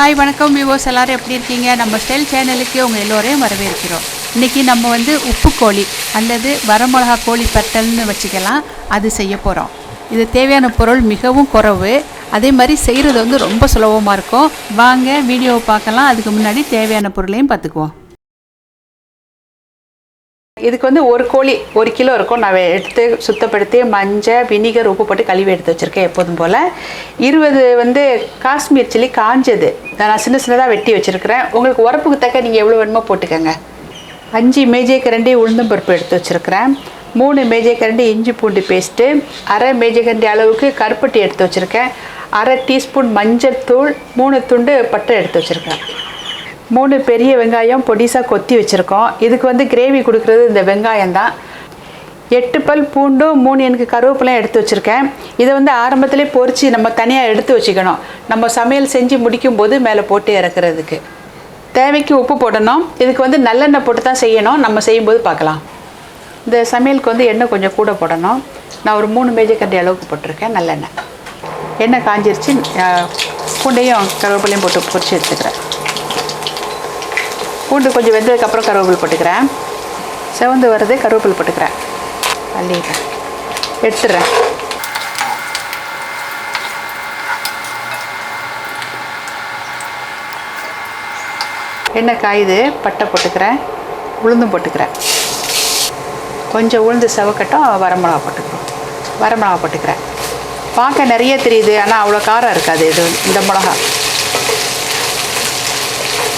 Hi வணக்கம் விவோஸ் எல்லோரும் எப்படி இருக்கீங்க? நம்ம ஸ்டைல் சேனலுக்கு உங்கள் எல்லோரையும் வரவேற்கிறோம். இன்றைக்கி நம்ம வந்து உப்பு கோழி அல்லது வரமிளகா கோழி பட்டல்னு வச்சுக்கலாம். அது செய்ய போகிறோம் இது தேவையான பொருள் மிகவும் குறவு. அதே மாதிரி செய்கிறது வந்து ரொம்ப சுலபமாக இருக்கும். வாங்க வீடியோவை பார்க்கலாம். அதுக்கு முன்னாடி தேவையான பொருளையும் பார்த்துக்குவோம். இதுக்கு வந்து ஒரு கோழி ஒரு கிலோ இருக்கும். நான் எடுத்து சுத்தப்படுத்தி மஞ்சள் வினிகர் உப்பு போட்டு கழுவி எடுத்து வச்சுருக்கேன் எப்போதும் போல். இருபது வந்து காஷ்மீர் சில்லி காஞ்சது. நான் சின்ன சின்னதாக வெட்டி வச்சுருக்கிறேன். உங்களுக்கு உரப்புக்கு தக்க நீங்கள் எவ்வளோ வேணுமோ போட்டுக்கோங்க. அஞ்சு மேஜை கரண்டி உளுந்தம் பருப்பு எடுத்து வச்சுருக்கிறேன். மூணு மேஜை கரண்டி இஞ்சி பூண்டு பேஸ்ட்டு. அரை மேஜை கரண்டி அளவுக்கு கருப்பட்டி எடுத்து வச்சுருக்கேன். அரை டீஸ்பூன் மஞ்சள் தூள். மூணு துண்டு பட்டை எடுத்து வச்சுருக்கேன். மூணு பெரிய வெங்காயம் பொடிசாக கொத்தி வச்சுருக்கோம். இதுக்கு வந்து கிரேவி கொடுக்குறது இந்த வெங்காயம் தான். எட்டு பல் பூண்டும் மூணு எனக்கு கருவேப்பிலையும் எடுத்து வச்சுருக்கேன். இதை வந்து ஆரம்பத்திலே பொரித்து நம்ம தனியாக எடுத்து வச்சுக்கணும். நம்ம சமையல் செஞ்சு முடிக்கும் போது மேலே போட்டு இறக்குறதுக்கு. தேவைக்கு உப்பு போடணும். இதுக்கு வந்து நல்லெண்ணெய் போட்டு தான் செய்யணும். நம்ம செய்யும்போது பார்க்கலாம். இந்த சமையலுக்கு வந்து எண்ணெய் கொஞ்சம் கூட போடணும். நான் ஒரு மூணு மேஜை அளவுக்கு போட்டிருக்கேன் நல்லெண்ணெய். எண்ணெய் காஞ்சிருச்சு. பூண்டையும் கருவேப்பிலையும் போட்டு பொறிச்சு எடுத்துக்கிறேன். பூண்டு கொஞ்சம் வெந்ததுக்கப்புறம் கருவேப்பில் போட்டுக்கிறேன். செவந்து வர்றது கருவேப்பில் போட்டுக்கிறேன். அள்ளிடுறேன் எடுத்துடுறேன். எண்ணெய் காயுது பட்டை போட்டுக்கிறேன் உளுந்தும் போட்டுக்கிறேன். கொஞ்சம் உளுந்து செவக்கட்டும் வரமிளகா போட்டுக்கிறோம். வரமிளகா போட்டுக்கிறேன். பார்க்க நிறைய தெரியுது ஆனால் அவ்வளோ காரம் இருக்காது இது இந்த மிளகா.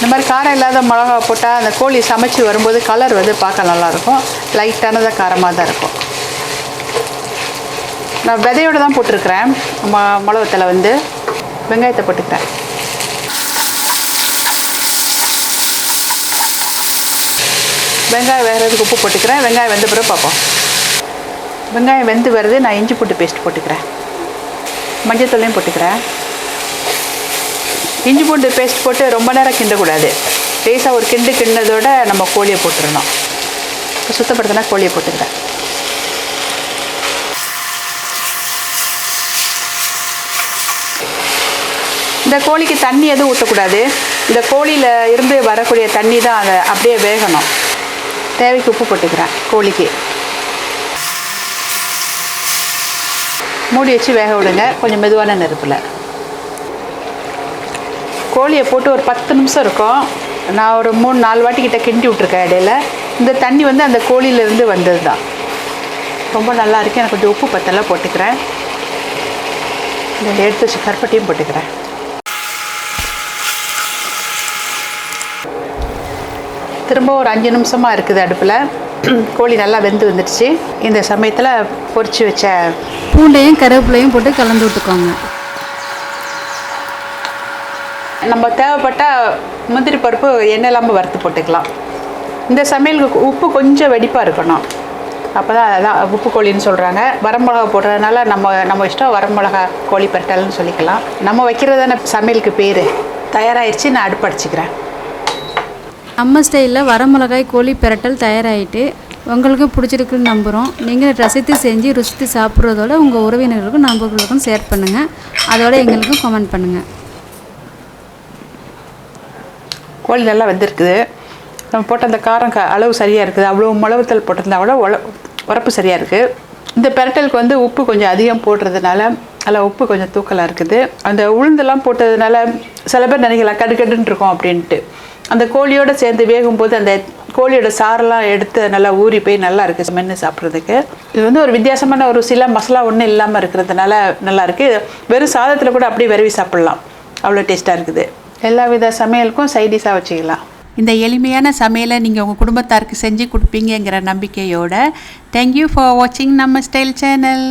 இந்த மாதிரி காரம் இல்லாத மிளகா போட்டால் அந்த கோழி சமைச்சு வரும்போது கலர் வந்து பார்க்க நல்லாயிருக்கும். லைட்டானதாக காரமாக தான் இருக்கும். நான் விதையோடு தான் போட்டிருக்கிறேன். ம மிளகத்தில் வந்து வெங்காயத்தை போட்டுக்கிறேன் வெங்காயம் வேகிறதுக்கு உப்பு போட்டுக்கிறேன். வெங்காயம் வெந்த பிறகு பார்ப்போம். வெங்காயம் வெந்து வருது. நான் இஞ்சி பூண்டு பேஸ்ட் போட்டுக்கிறேன். மஞ்சள் தூளையும் போட்டுக்கிறேன். இஞ்சி பூண்டு பேஸ்ட் போட்டு ரொம்ப நேரம் கிண்டக்கூடாது. லேசாக ஒரு கிண்டு கிண்டதோட நம்ம கோழியை போட்டுடணும் இப்போ சுத்தப்படுத்தினா கோழியை போட்டுக்கிறேன். இந்த கோழிக்கு தண்ணி எதுவும் ஊற்றக்கூடாது இந்த கோழியில் இருந்து வரக்கூடிய தண்ணி தான் அதை அப்படியே வேகணும். தேவைக்கு உப்பு போட்டுக்கிறேன் கோழிக்கு. மூடி வச்சு வேக விடுங்க. கொஞ்சம் மெதுவான நெருப்பில். கோழியை போட்டு ஒரு பத்து நிமிஷம் இருக்கும். நான் ஒரு மூணு நாலு வாட்டி கிட்ட கிண்டி விட்ருக்கேன் இடையில. இந்த தண்ணி வந்து அந்த கோழியிலேருந்து வந்தது தான் ரொம்ப நல்லா இருக்கு. எனக்கு கொஞ்சம் உப்பு பத்தெல்லாம் போட்டுக்கிறேன். இந்த எடுத்து வச்சு கருப்பட்டியும் போட்டுக்கிறேன். திரும்ப ஒரு அஞ்சு நிமிஷமாக இருக்குது அடுப்பில். கோழி நல்லா வெந்து வந்துடுச்சு. இந்த சமயத்தில் பொறிச்சு வச்ச பூண்டையும் கருவேப்பிலையும் போட்டு கலந்து விட்டுக்கோங்க. நம்ம தேவைப்பட்டால் முந்திரி பருப்பு எண்ணெய் இல்லாமல் வறுத்து போட்டுக்கலாம். இந்த சமையலுக்கு உப்பு கொஞ்சம் வெடிப்பாக இருக்கணும். அப்போ தான் அதான் உப்பு கோழின்னு சொல்கிறாங்க வரமிளகா போடுறதுனால நம்ம நம்ம இஷ்டம் வரமிளகா கோழி பரட்டல்னு சொல்லிக்கலாம். நம்ம வைக்கிறதான சமையலுக்கு பேர். தயாராகிடுச்சு நான் அடுப்படிச்சிக்கிறேன் நம்ம ஸ்டைலில் வரமிளகாய் கோழி பெரட்டல் தயாராகிட்டு உங்களுக்கும் பிடிச்சிருக்குன்னு நம்புகிறோம் நீங்கள் ரசித்து செஞ்சு ருசித்து சாப்பிட்றதோட உங்கள் உறவினர்களுக்கும் நண்பர்களுக்கும் ஷேர் பண்ணுங்கள் அதோட எங்களுக்கும் கமெண்ட் பண்ணுங்கள் கோழி நல்லா வெந்திருக்குது. நம்ம போட்ட அந்த காரம் க அளவு சரியாக இருக்குது. அவ்வளோ மிளகுத்தல் போட்டிருந்தா கூட உல உரப்பு சரியாக இருக்குது இந்த பெரட்டலுக்கு வந்து உப்பு கொஞ்சம் அதிகம் போடுறதுனால அதில் உப்பு கொஞ்சம் தூக்கலாக இருக்குது. அந்த உளுந்தெல்லாம் போட்டதுனால சில பேர் நினைக்கலாம் கடுக்கடுன்னு இருக்கும் அப்படின்ட்டு. அந்த கோழியோடு சேர்ந்து வேகும்போது அந்த கோழியோட சாரெல்லாம் எடுத்து நல்லா ஊறி போய் நல்லா இருக்குது மென்று சாப்பிட்றதுக்கு. இது வந்து ஒரு வித்தியாசமான ஒரு சில மசாலா ஒன்றும் இல்லாமல் இருக்கிறதுனால நல்லாயிருக்கு வெறும் சாதத்தில் கூட அப்படியே விரவி சாப்பிட்லாம். அவ்வளோ டேஸ்ட்டாக இருக்குது. எல்லா வித சமையலுக்கும் சைடிஷாக வச்சுக்கலாம். இந்த எளிமையான சமையலை நீங்கள் உங்கள் குடும்பத்தாருக்கு செஞ்சு கொடுப்பீங்கங்கிற நம்பிக்கையோட தேங்க்யூ ஃபார் வாட்சிங் நம்ம ஸ்டைல் சேனல்